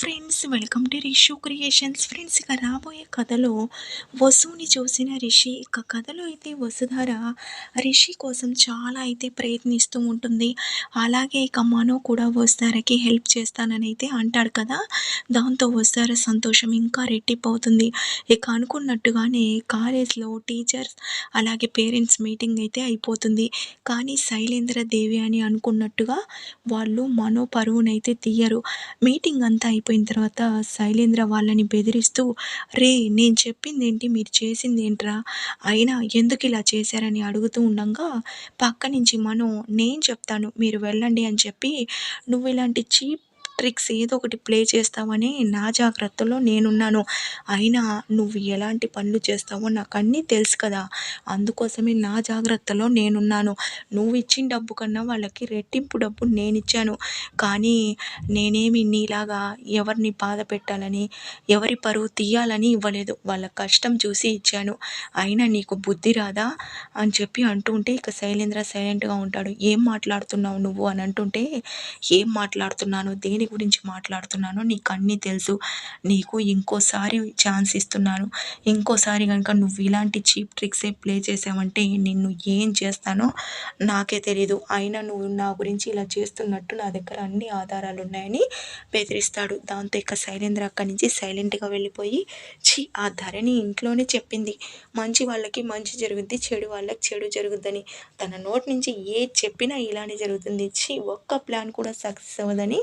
Friends welcome to Rishu creations friends ఇక రాబోయే కథలో వసుని చూసిన రిషి ఇక కథలో అయితే వసుధార రిషి కోసం చాలా అయితే ప్రయత్నిస్తూ ఉంటుంది. అలాగే ఇక మనో కూడా వసుధారకి హెల్ప్ చేస్తానని అయితే అంటాడు కదా. దాంతో వసుధార సంతోషం ఇంకా రెట్టిపోతుంది. ఇక అనుకున్నట్టుగానే కాలేజ్లో టీచర్స్ అలాగే పేరెంట్స్ మీటింగ్ అయితే అయిపోతుంది. కానీ శైలేంద్ర దేవి అని అనుకున్నట్టుగా వాళ్ళు మనో పరువునైతే తీయరు. మీటింగ్ అంతా వెళ్ళిపోయిన తర్వాత శైలేంద్ర వాళ్ళని బెదిరిస్తూ రే నేను చెప్పింది ఏంటి మీరు చేసింది ఏంట్రా అయినా ఎందుకు ఇలా చేశారని అడుగుతూ ఉండగా పక్క నుంచి మనం నేను చెప్తాను మీరు వెళ్ళండి అని చెప్పి నువ్వు ఇలాంటి చీప్ ట్రిక్స్ ఏదో ఒకటి ప్లే చేస్తావని నా జాగ్రత్తలో నేనున్నాను. అయినా నువ్వు ఎలాంటి పనులు చేస్తావో నాకు అన్నీ తెలుసు కదా. అందుకోసమే నా జాగ్రత్తలో నేనున్నాను. నువ్వు ఇచ్చిన డబ్బు కన్నా వాళ్ళకి రెట్టింపు డబ్బు నేను ఇచ్చాను కానీ నేనేమి నీలాగా ఎవరిని బాధ పెట్టాలని ఎవరి పరువు తీయాలని ఇవ్వలేదు. వాళ్ళ కష్టం చూసి ఇచ్చాను. అయినా నీకు బుద్ధి రాదా అని చెప్పి అంటుంటే ఇక శైలేంద్ర సైలెంట్గా ఉంటాడు. ఏం మాట్లాడుతున్నావు నువ్వు? అని అంటుంటే ఏం మాట్లాడుతున్నాను? దేని గురించి మాట్లాడుతున్నానో నీకు అన్నీ తెలుసు. నీకు ఇంకోసారి ఛాన్స్ ఇస్తున్నాను. ఇంకోసారి కనుక నువ్వు ఇలాంటి చీప్ ట్రిక్సే ప్లే చేసావంటే నిన్ను ఏం చేస్తానో నాకే తెలీదు. అయినా నువ్వు నా గురించి ఇలా చేస్తున్నట్టు నా దగ్గర అన్ని ఆధారాలు ఉన్నాయని బెదిరిస్తాడు. దాంతో ఇక శైలేంద్ర అక్కడి నుంచి సైలెంట్గా వెళ్ళిపోయి ఛీ ఆ ధరని ఇంట్లోనే చెప్పింది. మంచి వాళ్ళకి మంచి జరుగుద్ది చెడు వాళ్ళకి చెడు జరుగుద్దని. తన నోటి నుంచి ఏ చెప్పినా ఇలానే జరుగుతుంది. ఛీ ఒక్క ప్లాన్ కూడా సక్సెస్ అవ్వదని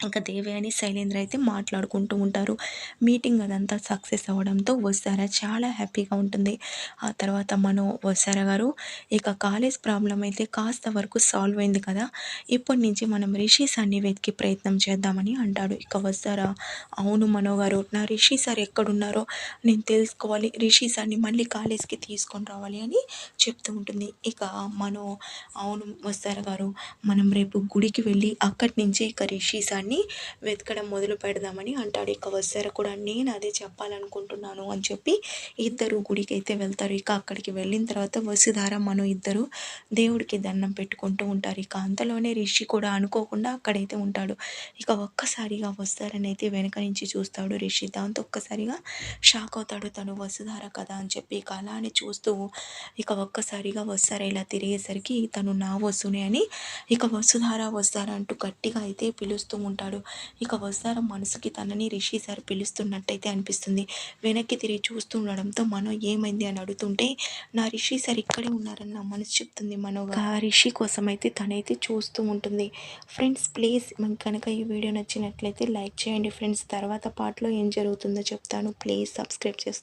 ఇంకా దేవయాని శైలేంద్ర అయితే మాట్లాడుకుంటూ ఉంటారు. మీటింగ్ అదంతా సక్సెస్ అవ్వడంతో వస్తారా చాలా హ్యాపీగా ఉంటుంది. ఆ తర్వాత మనం వస్తారా గారు ఇక కాలేజ్ ప్రాబ్లం అయితే కాస్త వరకు సాల్వ్ అయింది కదా ఇప్పటి నుంచి మనం రిషి సార్ని వెతికి ప్రయత్నం చేద్దామని అంటాడు. ఇక వస్తారా అవును మనో గారు నా రిషి సార్ ఎక్కడున్నారో నేను తెలుసుకోవాలి రిషి సార్ని మళ్ళీ కాలేజ్కి తీసుకొని రావాలి అని చెప్తూ ఉంటుంది. ఇక మనో అవును వస్తారా గారు మనం రేపు గుడికి వెళ్ళి అక్కడి నుంచి ఇక రిషి సార్ని దాన్ని వెతకడం మొదలు పెడదామని అంటాడు. ఇక వస్తారు కూడా నేను అదే చెప్పాలనుకుంటున్నాను అని చెప్పి ఇద్దరు గుడికి అయితే వెళ్తారు. ఇక అక్కడికి వెళ్ళిన తర్వాత వసుధార మనం ఇద్దరు దేవుడికి దండం పెట్టుకుంటూ ఉంటారు. ఇక అంతలోనే రిషి కూడా అనుకోకుండా అక్కడైతే ఉంటాడు. ఇక ఒక్కసారిగా వస్తారని అయితే వెనక నుంచి చూస్తాడు రిషి. దాంతో ఒక్కసారిగా షాక్ అవుతాడు తను వసుధార కదా అని చెప్పి. ఇక అలానే చూస్తూ ఇక ఒక్కసారిగా వస్తారా ఇలా తిరిగేసరికి తను నా వసునే అని ఇక వసుధార వస్తారా అంటూ గట్టిగా అయితే పిలుస్తూ ఉంటాడు. ఇక వస్తారా మనసుకి తనని రిషి సార్ పిలుస్తున్నట్టయితే అనిపిస్తుంది. వెనక్కి తిరిగి చూస్తూ ఉండడంతో మనో ఏమైంది అని అడుగుతుంటే నా రిషి సార్ ఇక్కడే ఉన్నారని నా మనసు చెప్తుంది మనో ఆ రిషి కోసం అయితే తనైతే చూస్తూ ఉంటుంది. ఫ్రెండ్స్ ప్లీజ్ మనకి కనుక ఈ వీడియో నచ్చినట్లయితే లైక్ చేయండి ఫ్రెండ్స్. తర్వాత పాటలో ఏం జరుగుతుందో చెప్తాను. ప్లీజ్ సబ్స్క్రైబ్ చేసుకోండి